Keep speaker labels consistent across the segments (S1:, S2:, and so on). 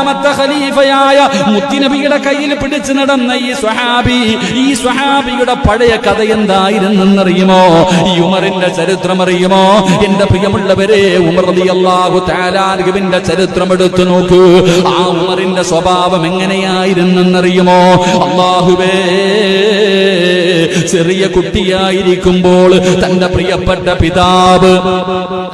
S1: അഞ്ചാമത്തെ ഖലീഫയായ മുത്തിനബിയുടെ കയ്യിൽ പിടിച്ചു നടന്ന ഈ സ്വഹാബി ഈ സ്വഹാബിയുടെ പഴയ കഥ എന്തായിരുന്നെന്നറിയുമോ? ഈ ഉമറിന്റെ ചരിത്രം അറിയുമോ എന്റെ പ്രിയമുള്ളവരെ ഉമർ അള്ളാഹു താലാർഗുവിന്റെ ചരിത്രം എടുത്തു നോക്കൂ. ആ ഉമറിന്റെ സ്വഭാവം എങ്ങനെയായിരുന്നെന്നറിയുമോ? അള്ളാഹുവേ ചെറിയ കുട്ടിയായിരിക്കുമ്പോൾ തന്റെ പ്രിയപ്പെട്ട പിതാവ്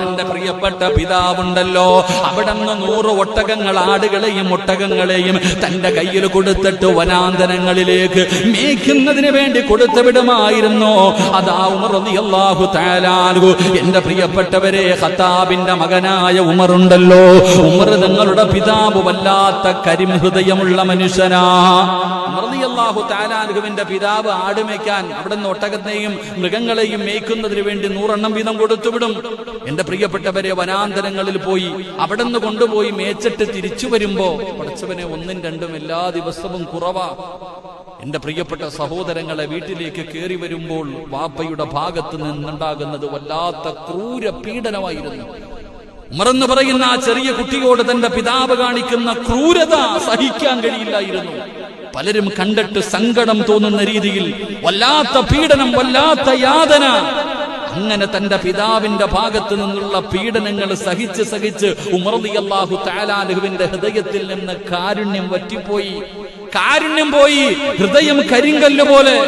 S1: തന്റെ പ്രിയപ്പെട്ട പിതാവുണ്ടല്ലോ. അവിടെ നൂറ് ഒട്ടകങ്ങൾ ആടുകളെയും ഒട്ടകങ്ങളെയും തന്റെ കയ്യിൽ കൊടുത്തിട്ട് വനാന്തരങ്ങളിലേക്ക് മേയ്ക്കുന്നതിന് വേണ്ടി കൊടുത്തു വിടുമായിരുന്നു. അതാ ഉമർ അള്ളാഹു താലാൽഹു എന്റെ പ്രിയപ്പെട്ടവരെ ഹത്താബിന്റെ മകനായ ഉമറുണ്ടല്ലോ. ഉമർ നിങ്ങളുടെ പിതാവ് വല്ലാത്ത കരിം ഹൃദയമുള്ള മനുഷ്യനാ അള്ളാഹു താലാൻഹുവിന്റെ പിതാവ് ആടുമേക്കാൻ അവിടെ നിന്ന് ഒട്ടകത്തെയും മൃഗങ്ങളെയും മേയ്ക്കുന്നതിന് വേണ്ടി നൂറെണ്ണം വീതം കൊടുത്തുവിടും. എന്റെ പ്രിയപ്പെട്ടവരെ വനാന്തരങ്ങളിൽ പോയി അവിടെ നിന്ന് കൊണ്ടുപോയി മേച്ചിട്ട് തിരിച്ചു വരുമ്പോ പഠിച്ചവനെ ഒന്നും രണ്ടും എല്ലാ ദിവസവും കുറവാ. എന്റെ പ്രിയപ്പെട്ട സഹോദരങ്ങളെ വീട്ടിലേക്ക് കയറി വരുമ്പോൾ വാപ്പയുടെ ഭാഗത്ത് നിന്നുണ്ടാകുന്നത് വല്ലാത്ത ക്രൂര പീഡനമായിരുന്നു. ഉമറെന്ന് പറയുന്ന ആ ചെറിയ കുട്ടിയോട് തന്റെ പിതാവ് കാണിക്കുന്ന ക്രൂരത സഹിക്കാൻ കഴിയില്ലായിരുന്നു. പലരും കണ്ടിട്ട് സങ്കടം തോന്നുന്ന രീതിയിൽ വല്ലാത്ത പീഡനം വല്ലാത്ത യാതന. അങ്ങനെ തന്റെ പിതാവിന്റെ ഭാഗത്ത് നിന്നുള്ള പീഡനങ്ങൾ സഹിച്ച് സഹിച്ച് ഉമർദി അള്ളാഹു താലാലുഹുവിന്റെ ഹൃദയത്തിൽ നിന്ന് കാരുണ്യം വറ്റിപ്പോയി. കാരുണ്യം പോയി. ഹൃദയം കരിങ്കല്ല് പോലെ.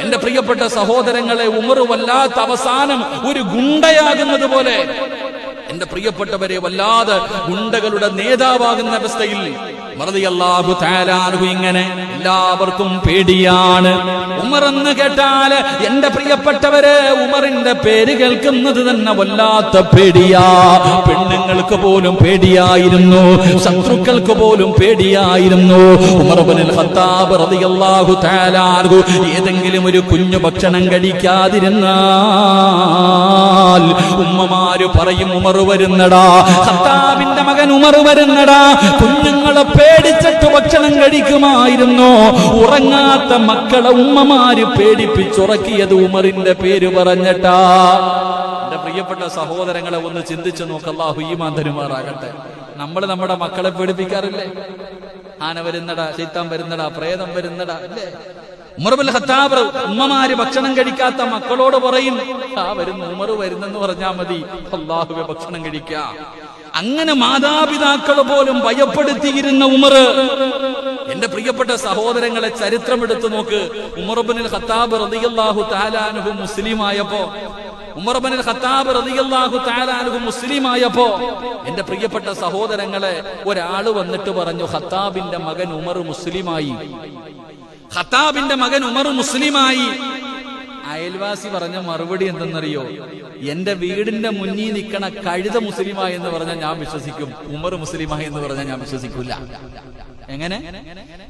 S1: എന്റെ പ്രിയപ്പെട്ട സഹോദരങ്ങളെ ഉമർ വല്ലാത്ത അവസാനം ഒരു ഗുണ്ടയാകുന്നത് പോലെ. എന്റെ പ്രിയപ്പെട്ടവരെ വല്ലാതെ ഗുണ്ടകളുടെ നേതാവാകുന്ന അവസ്ഥയിൽ ഇങ്ങനെ എല്ലാവർക്കും പേടിയാണ്. ഉമർ എന്ന് കേട്ടാൽ എന്റെ പ്രിയപ്പെട്ടവര് ഉമറിന്റെ പേര് കേൾക്കുന്നത് തന്നെ വല്ലാത്ത പേടിയാ. പെണ്ണുങ്ങൾക്ക് പോലും പേടിയായിരുന്നു. ശത്രുക്കൾക്ക് പോലും പേടിയായിരുന്നു. ഏതെങ്കിലും ഒരു കുഞ്ഞു ഭക്ഷണം കഴിക്കാതിരുന്നാൽ ഉമ്മമാര് പറയും ഉമർ വരുന്നടാ. ഹത്താബിന്റെ മകൻ ഉമർ വരുന്നടാ. കുഞ്ഞുങ്ങളെ പേടിച്ചിട്ട് ഭക്ഷണം കഴിക്കുമായിരുന്നു. ഉറങ്ങാത്ത മക്കളെ ഉമ്മമാര് പേടിപ്പിച്ചുറക്കിയത് ഉമറിന്റെ പേര് പറഞ്ഞിട്ടാ. എന്റെ പ്രിയപ്പെട്ട സഹോദരങ്ങളെ ഒന്ന് ചിന്തിച്ചു നോക്കല്ലാഹു ഈമാൻ തരുമാറാകട്ടെ. നമ്മൾ നമ്മുടെ മക്കളെ പേടിപ്പിക്കാറില്ലേ? ആന വരുന്നടാ ചീത്താൻ വരുന്നടാ പ്രേതം വരുന്നടാ അല്ലേ? ഉമർബുൽ ഖത്താബ് ഉമ്മമാര് ഭക്ഷണം കഴിക്കാത്ത മക്കളോട് പറയും ആ വരുന്നു ഉമർ വരുന്നെന്ന് പറഞ്ഞാ മതി. അള്ളാഹുവെ ഭക്ഷണം കഴിക്ക. അങ്ങനെ മാതാപിതാക്കൾ പോലും ഭയപ്പെടുത്തിയിരുന്ന ഉമർ എന്റെ പ്രിയപ്പെട്ട സഹോദരങ്ങളെ ചരിത്രം എടുത്തു നോക്ക്. ഉമർബനിൽ ഖത്താബ് റതിയല്ലാഹു താലാനുഹു മുസ്ലിമായപ്പോ. ഉമർബനിൽ ഖത്താബ് റളിയല്ലാഹു താലാനുഹു മുസ്ലിമായപ്പോ. എന്റെ പ്രിയപ്പെട്ട സഹോദരങ്ങളെ ഒരാൾ വന്നിട്ട് പറഞ്ഞു ഖത്താബിന്റെ മകൻ ഉമർ മുസ്ലിമായി. ഖത്താബിന്റെ മകൻ ഉമർ മുസ്ലിമായി. അയൽവാസി പറഞ്ഞ മറുപടി എന്തെന്നറിയോ? എന്റെ വീടിന്റെ മുന്നിൽ നിൽക്കണ കഴുത മുസ്ലിമായി എന്ന് പറഞ്ഞാൽ ഞാൻ വിശ്വസിക്കും. ഉമർ മുസ്ലിമായി എന്ന് പറഞ്ഞാൽ ഞാൻ വിശ്വസിക്കൂല. എങ്ങനെ?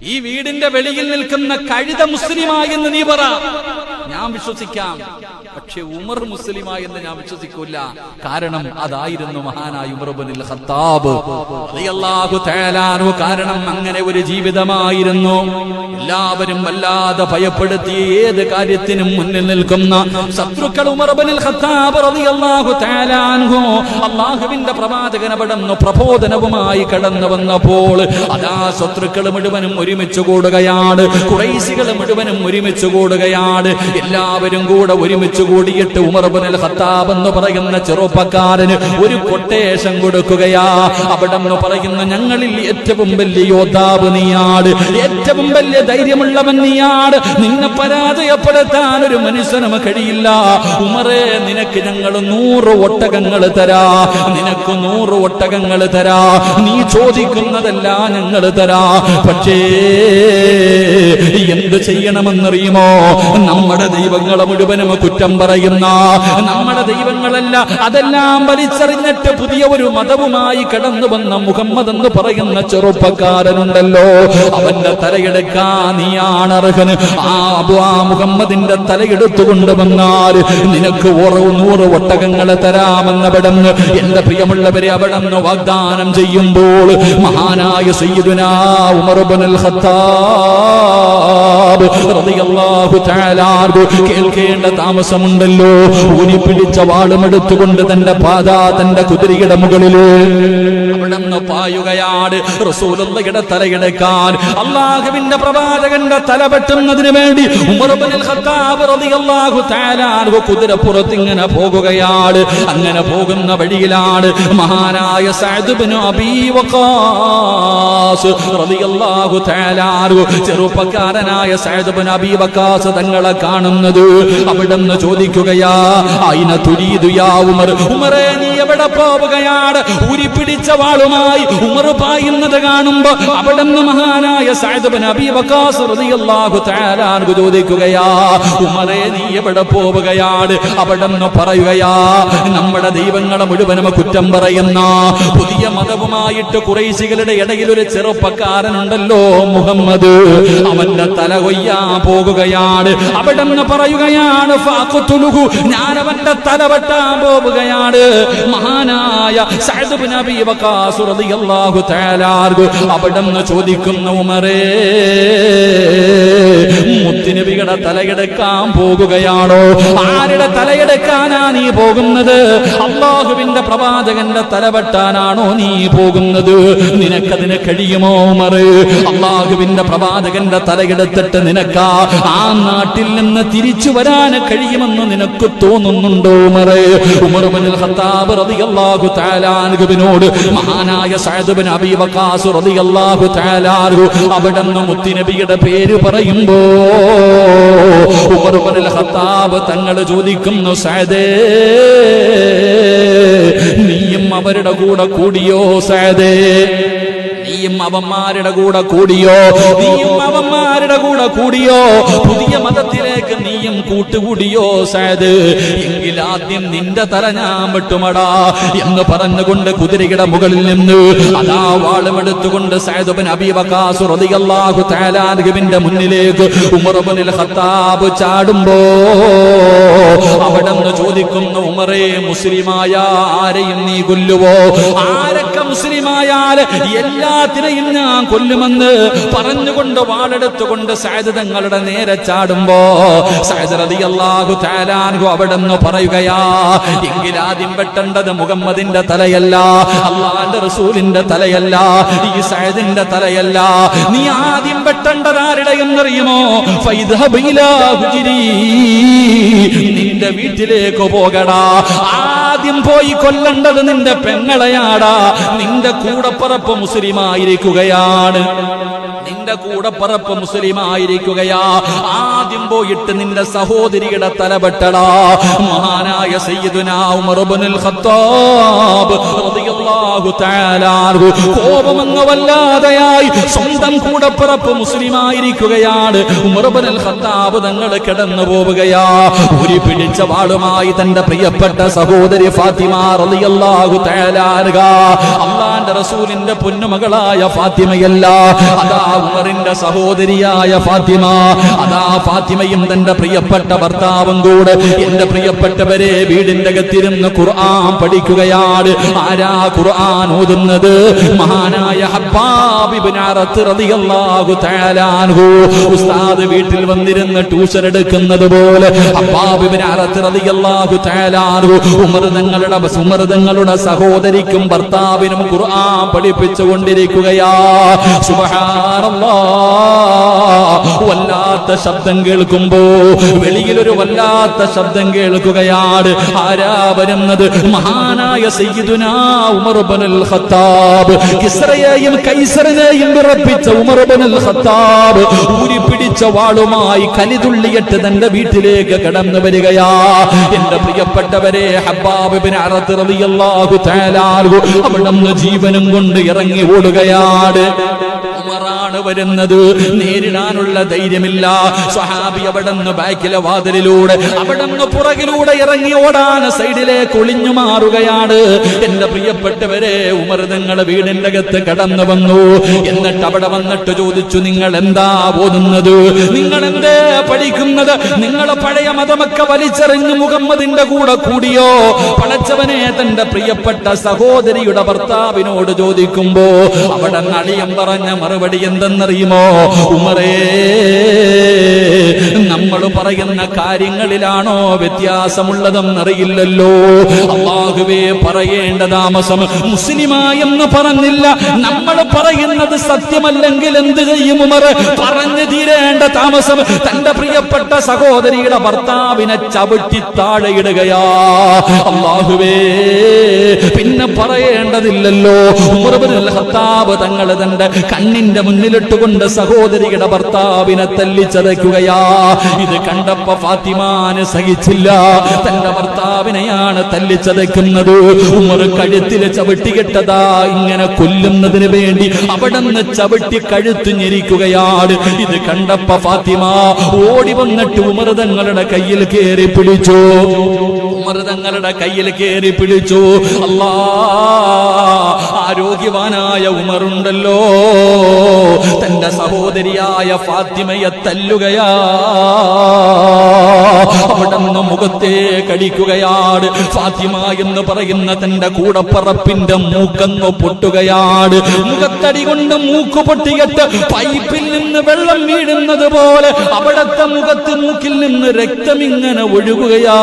S1: ഈ വീടിന്റെ വെളിയിൽ നിൽക്കുന്ന കഴുത മുസ്ലിമായി എന്ന് നീ പറ. ഞാൻ വിശ്വസിക്കാം. പക്ഷെ ഉമർ മുസ്ലിമായി എന്ന് ഞാൻ വിശ്വസിക്കൂല കാരണം അതായിരുന്നു മഹാനായ ഉമർബുനിൽ തആല കാരണം അങ്ങനെ ഒരു ജീവിതമായിരുന്നു. എല്ലാവരും വല്ലാതെ ഭയപ്പെടുത്തി ഏത് കാര്യത്തിനും മുന്നിൽ നിൽക്കുന്ന ശത്രുക്കൾ ഉമർബനിൽ അൻഹു. അള്ളാഹുവിന്റെ പ്രവാചകൻ പ്രബോധനവുമായി കടന്നു വന്നപ്പോൾ അതാ ശത്രുക്കൾ മുഴുവനും ഒരുമിച്ച് കൂടുകയാണ്. കുറൈശികൾ മുഴുവനും ഒരുമിച്ച് കൂടുകയാണ്. എല്ലാവരും കൂടെ ഒരുമിച്ച് കൂടിയിട്ട് ഉമർബുനൽ ഖത്താബ് എന്ന് പറയുന്ന ചെറുപ്പക്കാരന് ഒരു കൊട്ടേഷൻ കൊടുക്കുകയാ. അവിടെ നിന്ന് പറയുന്ന ഞങ്ങളിൽ ഏറ്റവും വലിയ യോദ്ധാവ് നീയാണ് ഏറ്റവും വലിയ ധൈര്യമുള്ളവൻ നീയാണ് നിന്നെ പരാജയപ്പെടുത്താൻ ഒരു മനുഷ്യനും കഴിയില്ല. ഉമറേ നിനക്ക് ഞങ്ങൾ നൂറ് ഒട്ടകങ്ങൾ തരാ. നിനക്ക് നൂറ് ഒട്ടകങ്ങൾ തരാ. നീ ചോദിക്കുന്നതല്ല ഞങ്ങൾ തരാ. പക്ഷേ എന്ത് ചെയ്യണമെന്നറിയുമോ? നമ്മുടെ ദൈവങ്ങളെ മുഴുവനും കുറ്റം പറയുന്ന നമ്മുടെ ദൈവങ്ങളല്ല. അതെല്ലാം വലിച്ചെറിഞ്ഞിട്ട് പുതിയ ഒരു മതവുമായി കടന്നു വന്ന മുഹമ്മദ് എന്ന് പറയുന്ന ചെറുപ്പക്കാരനുണ്ടല്ലോ. അവന്റെ തലയെടുക്കാ നീയാണ് അർഹന് ആ മുഹമ്മദിന്റെ തലയെടുത്തു കൊണ്ടുവന്നാൽ നിനക്ക് ഓറോ നൂറ് ഒട്ടകങ്ങളെ തരാമെന്നവിടന്ന് എന്റെ പ്രിയമുള്ളവരെ അവിടന്ന് വാഗ്ദാനം ചെയ്യുമ്പോൾ മഹാനായ സയ്യിദുനാ ഉമർ ഇബ്നുൽ ഖത്താബ് റളിയല്ലാഹു തആല തആലാർഗു കേൾക്കേണ്ട താമസമുണ്ടല്ലോ. ഊരി പിടിച്ച വാളുമെടുത്തുകൊണ്ട് തന്റെ പാത തന്റെ കുതിരയുടെ മുകളിൽ. അവിടെ നിന്ന് പായുകയാണ് റസൂലുള്ളയുടെ തലയെടുക്കാൻ അള്ളാഹുവിന്റെ പ്രവാചകന്റെ തല പെട്ടുന്നതിന് വേണ്ടി കുതിരപ്പുറത്ത് ഇങ്ങനെ പോകുകയാണ് അങ്ങനെ പോകുന്ന വഴിയിലാണ് മഹാനായ ചെറുപ്പക്കാരനായ തങ്ങളെ കാണുന്നത്. അവിടെന്ന് ചോദിക്കുകയാ അയിന ഉമർ? ഉമറേ നീ എവിടെ പോവുകയാണ്? ഊരി പിടിച്ച വാളുമായി ഉമർ പായുന്നത് കാണുമ്പോ അവിടെന്ന് മഹാനായ അബീ വഖാസ് റളിയല്ലാഹു തആല ചോദിക്കുകയാ ഉമറേ നീ എവിടെ പോവുകയാണ്? അവിടെന്ന് പറയുകയാ നമ്മുടെ ദൈവങ്ങളെ മുഴുവനും കുറ്റം പറയുന്ന പുതിയ മതവുമായിട്ട് കുറേശികളുടെ ഇടയിൽ ഒരു ചെറുപ്പക്കാരനുണ്ടല്ലോ മുഹമ്മദ്. അവന്റെ തല കൊയ്യാ പോകുകയാണ് അവിടുന്ന് പറയുകയാണ് ഞാൻ അവന്റെ തല വെട്ടാൻ പോവുകയാണ്. മഹാനായ അവിടുന്ന് ചോദിക്കുന്ന ഉമറേ മുത്തിനബിയുടെ തലയെടുക്കാൻ പോകുകയാണോ ആരുടെ തലയെടുക്കാനാ നീ പോകുന്നത്? അള്ളാഹുവിന്റെ പ്രവാചകന്റെ തല വെട്ടാനാണോ നീ പോകുന്നത്? നിനക്കതിന് കഴിയുമോ ഉമറ്? അള്ളാഹുവിന്റെ പ്രവാചകന്റെ തലയെടുത്തിട്ട് നിനക്കാ ആ നാട്ടിൽ നിന്ന് തിരിച്ചു വരാൻ കഴിയുമെന്ന് നിനക്ക് തോന്നുന്നുണ്ടോ ഉമറ്? ഉമർ ഇബ്നുൽ ഖത്താബ് റളിയല്ലാഹു തആല അൻഹുവിനോട് മഹാനായ സഅദ് ബിൻ അബീ വഖാസ് റളിയല്ലാഹു തആല അൻഹു അവിടുന്ന് മുത്തുനബിയുടെ പേര് പറയുമ്പോ ഉമർ ഇബ്നുൽ ഖത്താബ് തങ്ങൾ ചോദിക്കുന്നു സഅദേ നീയും അവരുടെ കൂടെ കൂടിയോ സഅദേ നീയും അവന്മാരുടെ കൂടെ കൂടിയോ? നീയും അവന്മാരുടെ കൂടെ കൂടിയോ? പുതിയ മതത്തിലേക്ക് നീയും കൂട്ടുകൂടിയോ സാദ്? എങ്കിൽ ആദ്യം നിന്റെ തല ഞാൻ വെട്ടുമടാ എന്ന് പറഞ്ഞുകൊണ്ട് കുതിരയുടെ മുകളിൽ നിന്ന് അതാ വാളുമെടുത്തുകൊണ്ട് അബീ അബീബക്കാസു റളിയല്ലാഹു തആലാൻഹുവിന്റെ മുന്നിലേക്ക് ഉമർ ഇബ്നുൽ ഖത്താബ് ചാടുമ്പോൾ അവിടെ നിന്ന് ചോദിക്കുന്നു ഉമറേ മുസ്ലിമായ ആരെയും നീ കൊല്ലുവോ? ആരൊക്കെ മുസ്ലിമായാൽ എല്ലാത്തിനെയും ഞാൻ കൊല്ലുമെന്ന് പറഞ്ഞുകൊണ്ട് വാളെടുത്തുകൊണ്ട് സൈദ് തങ്ങളുടെ നേരെ ചാടുമ്പോ സൈദ് റളിയല്ലാഹു തആലാൻഹു അവിടെ നിന്ന് പറയുകയാ എങ്കിൽ ആദ്യം വെട്ടേണ്ടത് മുഹമ്മദിന്റെ തലയല്ല അള്ളാന്റെ റസൂലിന്റെ തലയല്ല ഈ സൈദിന്റെ തലയല്ല. നീ ആദ്യം വെട്ടേണ്ടത് ആരുടെ എന്നറിയുമോ? ഫൈദ്ഹബ് നിന്റെ വീട്ടിലേക്ക് പോകടാ. ആദ്യം പോയി കൊല്ലേണ്ടത് നിന്റെ പെങ്ങളെയാടാ. നിന്റെ കൂടപ്പറപ്പ് മുസ്ലിമായിരിക്കുകയാണ്. നിന്റെ കൂടപ്പറപ്പ് മുസ്ലിമായിരിക്കുകയാ. ആദ്യം പോയിട്ട് നിന്റെ സഹോദരിയുടെ തലപെട്ടടാ മഹാനായ സയ്യിദുനാ ഉമർ ഇബ്നുൽ ഖത്താബ് റളിയല്ലാഹു തആല അൻഹു. കോപമങ്ങ് വല്ലാതെയായി സ്വന്തം കൂടപ്പിറപ്പ് മുസ്ലിമായിരിക്കുകയാണ്. ഉമർ ഇബ്നുൽ ഖത്താബ് തങ്ങൾ കിടന്നു പോവുകയാ. ഒരു പിടിച്ച വാളുമായി തന്റെ പ്രിയപ്പെട്ട സഹോദരി ഫാത്തിമ റളിയല്ലാഹു തആല അൻഹ. അള്ളാന്റെ റസൂലിന്റെ പൊന്നുമകളായ ഫാത്തിമയല്ല. അതാ ഉമറിന്റെ സഹോദരിയായ ഫാത്തിമ. അതാ ഫാത്തിമയും തന്റെ പ്രിയപ്പെട്ട ഭർത്താവും കൂടെ. എന്റെ പ്രിയപ്പെട്ടവരെ വീടിന്റെ അകത്തിരുന്ന് ഖുർആൻ പഠിക്കുകയാണ്. ആരാ ഖുർആൻ ഓതുന്നത് മഹാനായ ഉസ്താദ് വീട്ടിൽ വന്നിരുന്ന് ട്യൂഷൻ എടുക്കുന്നത് പോലെ ഉമർ തങ്ങളുടെ ഉമർ തങ്ങളുടെ സഹോദരിക്കും ഭർത്താവിനും ഖുർആൻ പഠിപ്പിച്ചു കൊണ്ടിരിക്കുകയാ. വല്ലാത്ത ശബ്ദം കേൾക്കുമ്പോ വെളിയിൽ ഒരു വല്ലാത്ത ശബ്ദം കേൾക്കുകയാണ്. ആരാ വരുന്നത്? മഹാനായ സയ്യിദുനാ ഖത്താബ് കൈസറിനെയും ഖത്താബ് ഊരി പിടിച്ച വാളുമായി കലിതുള്ളിയിട്ട് തന്റെ വീട്ടിലേക്ക് കടന്നു വരികയാ. എന്റെ പ്രിയപ്പെട്ടവരെ അറത്ത് റളിയല്ലാഹു തആല ജീവനും കൊണ്ട് ഇറങ്ങി ഓടുകയാണ്. ഉമറാണ് വരുന്നത്. നേരിടാനുള്ള ധൈര്യമില്ല. സ്വഹാബി നിന്ന് ബാക്കിലെ വാതിലിലൂടെ അവിടെ നിന്ന് പുറകിലൂടെ ഇറങ്ങി ഓടാൻ സൈഡിലേക്ക് ഒളിഞ്ഞു മാറുകയാണ്. എന്റെ പ്രിയപ്പെട്ടവരെ ഉമർ നിങ്ങളെ വീടിന്റെ അകത്ത് കടന്നു വന്നു. എന്നിട്ട് അവിടെ വന്നിട്ട് ചോദിച്ചു നിങ്ങൾ എന്താ ഓതുന്നത്? നിങ്ങൾ എന്തേ പഠിക്കുന്നത്? നിങ്ങളെ പഴയ മതമൊക്കെ വലിച്ചെറിഞ്ഞ് മുഹമ്മദിന്റെ കൂടെ കൂടിയോ? പടച്ചവനെ തന്റെ പ്രിയപ്പെട്ട സഹോദരിയുടെ ഭർത്താവിനോട് ചോദിക്കുമ്പോ അവിടെ നളിയം പറഞ്ഞ മറുപടി മറുപടി എന്തെന്നറിയുമോ? ഉമറേ നമ്മൾ പറയുന്ന കാര്യങ്ങളിലാണോ വ്യത്യാസമുള്ളതെന്നറിയില്ലല്ലോ. അള്ളാഹുവേ പറയേണ്ട താമസം മുസ്ലിമായെന്ന് പറഞ്ഞില്ല. നമ്മൾ പറയുന്നത് സത്യമല്ലെങ്കിൽ എന്ത് ചെയ്യും ഉമർ പറഞ്ഞു തീരേണ്ട താമസം തന്റെ പ്രിയപ്പെട്ട സഹോദരിയുടെ ഭർത്താവിനെ ചവിട്ടി താഴെയിടുകയാ അള്ളാഹുവേ പിന്നെ പറയേണ്ടതില്ലല്ലോ. ഉമർ ഖത്താബ് തങ്ങൾ തന്റെ കണ്ണിന്റെ മുന്നിലിട്ടുകൊണ്ട് സഹോദരിയുടെ ഭർത്താവിനെ തല്ലിച്ചതയ്ക്കുകയാ. ഇത് കണ്ടപ്പോ ഫാത്തിമാന് സഹിച്ചില്ല. തന്റെ ഭർത്താവിനെയാണ് തല്ലിച്ചതയ്ക്കുന്നത്. ഉമർ കഴുത്തിൽ ചവിട്ടിയിട്ടതാ ഇങ്ങനെ കൊല്ലുന്നതിന് വേണ്ടി അവിടെ നിന്ന് ചവിട്ടി കഴുത്തു ഞെരിക്കുകയാണ് ഇത് കണ്ടപ്പോ ഫാത്തിമ ഓടി വന്നിട്ട് ഉമർ തങ്ങളുടെ കയ്യിൽ കയറി പിടിച്ചു. ഉമർ തങ്ങളുടെ കയ്യിൽ കയറി പിടിച്ചു. അല്ലാ ആരോഗ്യവാനായ ഉമറുണ്ടല്ലോ. തന്റെ സഹോദരിയായ ഫാത്തിമയെ തല്ലുകയാ. അവിടെ മുഖത്തെ കടിക്കുകയാണ് ഫാത്തിമ എന്ന് പറയുന്ന തന്റെ കൂടപ്പറപ്പിന്റെ മൂക്കങ്ങ് പൊട്ടുകയാണ് മുഖത്തടി കൊണ്ട് മൂക്ക് പൊട്ടിയിട്ട് പൈപ്പിൽ നിന്ന് വെള്ളം വീഴുന്നത് പോലെ അവിടത്തെ മുഖത്ത് മൂക്കിൽ നിന്ന് രക്തം ഇങ്ങനെ ഒഴുകുകയാ.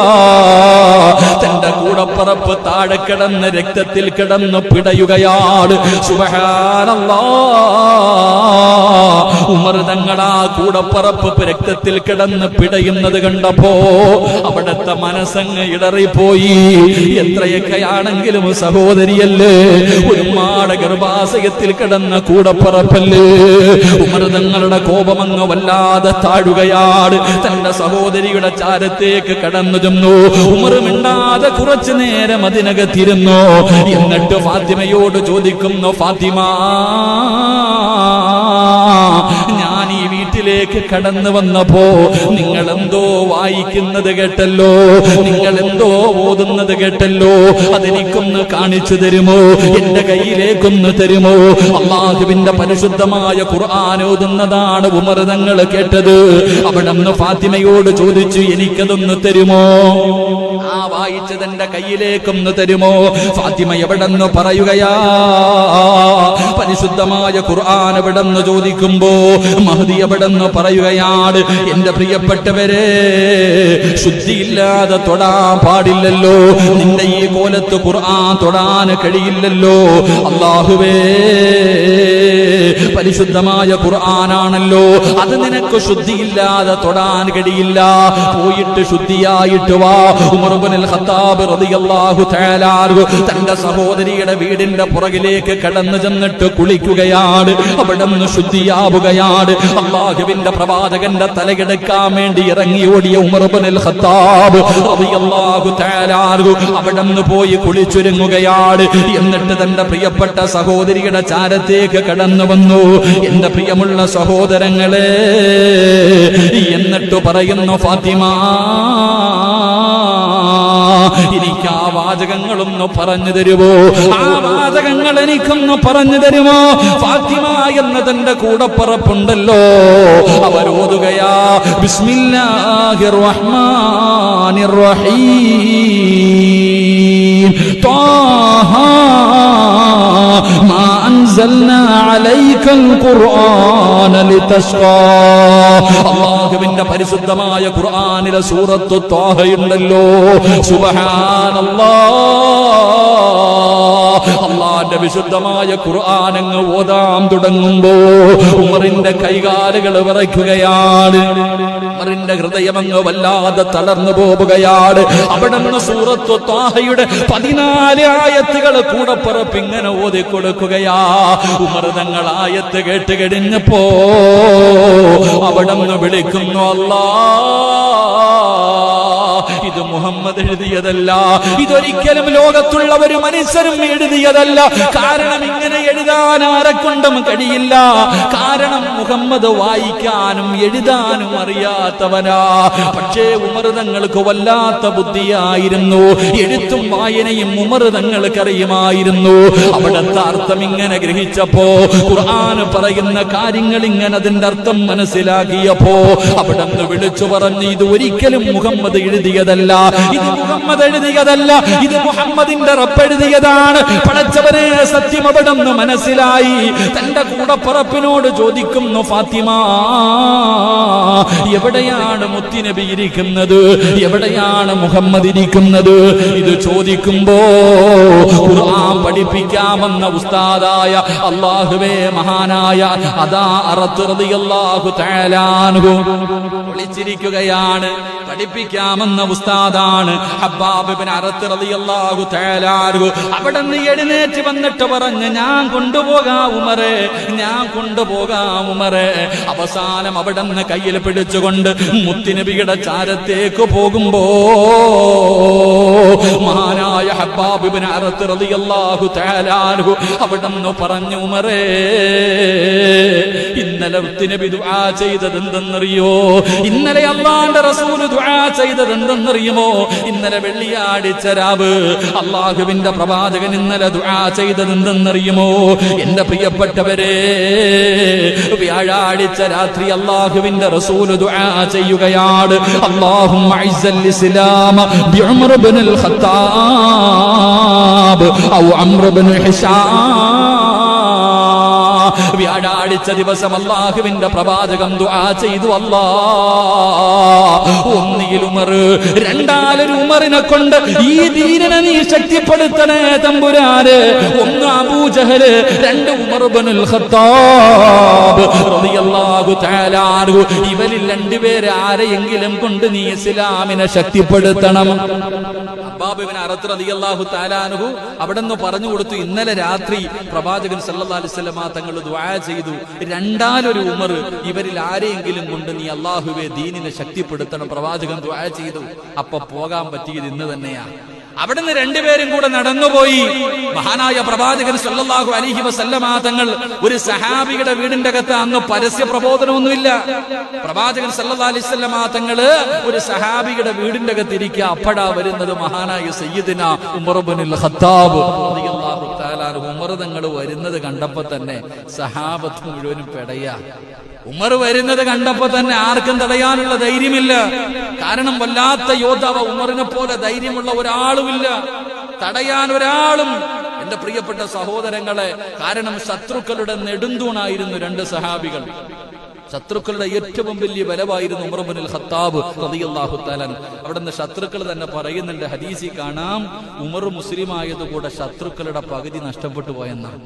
S1: തന്റെ കൂടപ്പറപ്പ് താഴെ കിടന്ന് രക്തത്തിൽ കിടന്ന് പിടയുകയാണ് സുബഹാനല്ലാ. ഉമർ തങ്ങളാ കൂടപ്പറപ്പ് രക്തത്തിൽ കിടന്ന് പിടയുന്നത് കണ്ടപ്പോ അവിടത്തെ മനസ്സങ്ങ് ഇടറിപ്പോയി. എത്രയൊക്കെയാണെങ്കിലും സഹോദരിയല്ലേ ഒരു മാട ഗർഭാശയത്തിൽ കിടന്ന കൂടപ്പറപ്പല്ലേ? ഉമൃതങ്ങളുടെ കോപമങ്ങ് വല്ലാതെ താഴുകയാണ് തന്റെ സഹോദരിയുടെ ചാരത്തേക്ക് കടന്നു ചെന്നു. ഉമർ മിണ്ടാതെ കുറച്ചു നേരം അതിനകത്തിരുന്നു. എന്നിട്ട് ഫാത്തിമയോട് ചോദിക്കുന്നു ഫാത്തിമ ഈ കടന്നു വന്നപ്പോ നിങ്ങൾ എന്തോ വായിക്കുന്നത് കേട്ടല്ലോ? നിങ്ങൾ എന്തോ ഓതുന്നത് കേട്ടല്ലോ? അതെനിക്കൊന്ന് കാണിച്ചു തരുമോ? എന്റെ കയ്യിലേക്കൊന്ന് തരുമോ? അള്ളാഹുവിന്റെ പരിശുദ്ധമായ ഖുർആൻ ഓതുന്നതാണ് ഉമർ തങ്ങൾ കേട്ടത്. അവിടെ ഫാത്തിമയോട് ചോദിച്ചു എനിക്കതൊന്ന് തരുമോ? ആ വായിച്ചത് എന്റെ കയ്യിലേക്കൊന്ന് തരുമോ? ഫാത്തിമ എവിടെന്ന് പറയുകയാ? പരിശുദ്ധമായ ഖുർആൻ എവിടെന്ന് ചോദിക്കുമ്പോ മഹദി എവിടെന്ന് പറയുകയാണ്? എന്റെ പ്രിയപ്പെട്ടവരെ ശുദ്ധിയില്ലാതെ തൊടാൻ പാടില്ലല്ലോ. നിന്റെ ഈ കോലത്ത് ഖുർആൻ തൊടാൻ കഴിയില്ലല്ലോ. അള്ളാഹുവേ പരിശുദ്ധമായ ഖുർആനാണല്ലോ. അത് നിനക്ക് ശുദ്ധിയില്ലാതെ തൊടാൻ കഴിയില്ല. പോയിട്ട് ശുദ്ധിയായിട്ട് വാ. ഖത്താബ് റളിയല്ലാഹു തന്റെ സഹോദരിയുടെ വീടിന്റെ പുറകിലേക്ക് കടന്നു ചെന്നിട്ട് കുളിക്കുകയാണ്. അവിടെ നിന്ന് ശുദ്ധിയാവുകയാണ്. അള്ളാഹുവിന്റെ പ്രവാചകന്റെ തലകെടുക്കാൻ വേണ്ടി ഇറങ്ങി ഓടിയ ഉമർബുൽ ഖത്താബ് റളിയല്ലാഹു അവിടെ നിന്ന് പോയി കുളിച്ചൊരുങ്ങുകയാണ്. എന്നിട്ട് തന്റെ പ്രിയപ്പെട്ട സഹോദരിയുടെ ചാരത്തേക്ക് കടന്നു വന്നു. എന്റെ പ്രിയമുള്ള സഹോദരങ്ങളെ എന്നിട്ട് പറയുന്നു ഫാത്തിമ വാചകങ്ങളൊന്ന് പറഞ്ഞു തരുമോ ആ വാചകങ്ങൾ എനിക്കൊന്ന് പറഞ്ഞു തരുമോ? ഫാത്തിമ എന്നതിന്റെ കൂടപ്പറപ്പുണ്ടല്ലോ. അവരോതുകയാ ബിസ്മില്ലാഹിർ റഹ്മാനിർ റഹീം മാ അൻസൽനാ ഖുർആന പരിശുദ്ധമായ ഖുർആനിലെ സൂറത്തു താഹയുണ്ടല്ലോ സുബ്ഹാനല്ലാഹ് അള്ളാന്റെ വിശുദ്ധമായ ഖുർആാനങ്ങ് ഓതാൻ തുടങ്ങുമ്പോ ഉമറിന്റെ കൈകാലുകൾ വിറയ്ക്കുകയാണ്. ഉമറിന്റെ ഹൃദയമങ്ങ് വല്ലാതെ തളർന്നു പോവുകയാണ്. അവിടെ നിന്ന് സൂറത്ത് താഹയുടെ പതിനാല് ആയത്തുകൾ കൂടെ പിറപ്പിങ്ങനെ ഓതി കൊടുക്കുകയാ ഉമർ തങ്ങൾ ആയത്ത് കേട്ട് കഴിഞ്ഞപ്പോ അവിടെ നിന്ന് വിളിക്കുന്നു അല്ലാ ഇത് മുഹമ്മദ് എഴുതിയതല്ല. ഇതൊരിക്കലും ലോകത്തുള്ള ഒരു മനുഷ്യരും എഴുതിയതല്ല. കാരണം ഇങ്ങനെ എഴുതാൻ ആരെക്കൊണ്ടും കഴിയില്ല. കാരണം മുഹമ്മദ് വായിക്കാനും എഴുതാനും അറിയാത്തവനാ. പക്ഷേ ഉമർ തങ്ങൾക്ക് വല്ലാത്ത ബുദ്ധിയായിരുന്നു. എഴുത്തും വായനയും ഉമർ തങ്ങൾക്ക് അറിയുമായിരുന്നു അവിടുത്തെ അർത്ഥം ഇങ്ങനെ ഗ്രഹിച്ചപ്പോ ഖുർആൻ പറയുന്ന കാര്യങ്ങൾ ഇങ്ങനെ അതിന്റെ അർത്ഥം മനസ്സിലാക്കിയപ്പോ അവിടെ നിന്ന് വിളിച്ചു പറഞ്ഞു ഇത് ഒരിക്കലും മുഹമ്മദ് എഴുതിയ എഴുതിയതല്ല. ഇത് മുഹമ്മദ് എഴുതിയതല്ല. ഇത് മുഹമ്മദിന്റെ റബ്ബ് എഴുതിയതാണ്. സത്യം അവിടെ നിന്ന് മനസ്സിലായി. തന്റെ കൂടപ്പറപ്പിനോട് ചോദിക്കുന്നു ഫാത്തിമ എവിടെയാണ് മുത്തിനബി ഇരിക്കുന്നത്? എവിടെയാണ് മുഹമ്മദ് ഇരിക്കുന്നത്? ഇത് ചോദിക്കുമ്പോ ഖുർആൻ പഠിപ്പിക്കാമെന്ന ഉസ്താദായ അള്ളാഹുവേ മഹാനായ അതാ അറത്ത് റളിയല്ലാഹു തആല വിളിച്ചിരിക്കുകയാണ്. പഠിപ്പിക്കാമെന്ന ഉസ്താദാണ് അവിടെ നിന്ന് എഴുന്നേറ്റ് വന്നിട്ട് പറഞ്ഞ് ഞാൻ കൊണ്ടുപോകാം ഞാൻ കൊണ്ടുപോകാം അവസാനം അവിടെ നിന്ന് കയ്യിൽ പിടിച്ചുകൊണ്ട് മുത്തിനബിയുടെ ചാരത്തേക്ക് പോകുമ്പോ മഹാനായ ഹബ്ബാബിബിന് ഇബ്നു അറത്ത് റളിയല്ലാഹു തആല അൻഹു അവിടെ നിന്ന് പറഞ്ഞു ഉമറേ ഇന്നലെ മുത്തിനബി ദുആ ചെയ്തത് എന്തെന്നറിയോ ഇന്നലെ അള്ളാന്റെ റസൂൽ ദുആ ചെയ്തത് ഇന്നലെ വെള്ളിയാഴ്ച രാവ് അള്ളാഹുവിന്റെ പ്രവാചകൻ ഇന്നലെ ദുആ ചെയ്തത് എന്തെന്നറിയുമോ എന്റെ പ്രിയപ്പെട്ടവരെ വ്യാഴാഴ്ച രാത്രി അള്ളാഹുവിന്റെ റസൂൽ ദുആ ചെയ്യുകയാണ്. അള്ളാഹും ഖത്താബ് ഔ അംറു ഇബ്നു ഹിഷാം വ്യാഴാഴ്ച ദിവസം അള്ളാഹുവിന്റെ പ്രവാചകം ദുആ ചെയ്തു അല്ലാ. ഒന്നിയിൽ ഉമർ രണ്ടാലൊരു ഉമറിനെ കൊണ്ട് ഈ ധീരനെ നീ ശക്തിപ്പെടുത്തണേ തമ്പുരാന്. ഒന്ന് അബൂജഹൽ രണ്ട് ഉമർ ഇബ്നുൽ ഖത്താബ് തആല ഇവരിൽ രണ്ടുപേരെ ആരെയെങ്കിലും കൊണ്ട് നീ ഇസ്ലാമിനെ ശക്തിപ്പെടുത്തണം. അൻഹു അവിടെ നിന്ന് പറഞ്ഞു കൊടുത്തു ഇന്നലെ രാത്രി പ്രവാചകൻ വസല്ലമ തങ്ങൾ ദുആ ചെയ്തു. രണ്ടാലൊരു ഉമർ ഇവരിൽ ആരെയെങ്കിലും കൊണ്ട് നീ അള്ളാഹുവെ ദീനിനെ ശക്തിപ്പെടുത്തണം പ്രവാചകൻ ദുആ ചെയ്തു. അപ്പൊ പോകാൻ പറ്റിയത് ഇന്ന് തന്നെയാ. അവിടുന്ന് രണ്ടുപേരും കൂടെ നടന്നുപോയി. മഹാനായ പ്രവാചകൻ സല്ലല്ലാഹു അലൈഹി വസല്ലമ തങ്ങൾ ഒരു സഹാബിയുടെ വീടിന്റെ അകത്ത് അന്ന് പരസ്യ പ്രബോധനമൊന്നുമില്ല. പ്രവാചകൻ സല്ലാ അലൈഹി വസല്ലമ തങ്ങൾ ഒരു സഹാബിയുടെ വീടിന്റെ അകത്ത് ഇരിക്കുക. അപ്പടാ വരുന്നത് മഹാനായ സയ്യിദിന ഉമർ ഇബ്നുൽ ഖത്താബ് ഉമർ തങ്ങൾ വരുന്നത് കണ്ടപ്പോ തന്നെ സഹാബത്ത് മുഴുവനും പെടയാ. ഉമർ വരുന്നത് കണ്ടപ്പോ തന്നെ ആർക്കും തടയാനുള്ള ധൈര്യമില്ല. കാരണം വല്ലാത്ത യോദ്ധാവ് ഉമറിനെ പോലെ ധൈര്യമുള്ള ഒരാളുമില്ല. തടയാൻ ഒരാളും. എന്റെ പ്രിയപ്പെട്ട സഹോദരങ്ങളെ കാരണം ശത്രുക്കളുടെ നെടുന്തൂണായിരുന്നു രണ്ട് സഹാബികൾ. ശത്രുക്കളുടെ ഏറ്റവും വലിയ ബലമായിരുന്നു ഉമർബുൽ ഖത്താബ് റളിയല്ലാഹു അവിടുന്ന് ശത്രുക്കൾ തന്നെ പറയുന്നുണ്ട് ഹദീസി കാണാം ഉമർ മുസ്ലിം ആയതുകൂടെ ശത്രുക്കളുടെ പകുതി നഷ്ടപ്പെട്ടു പോയെന്നാണ്.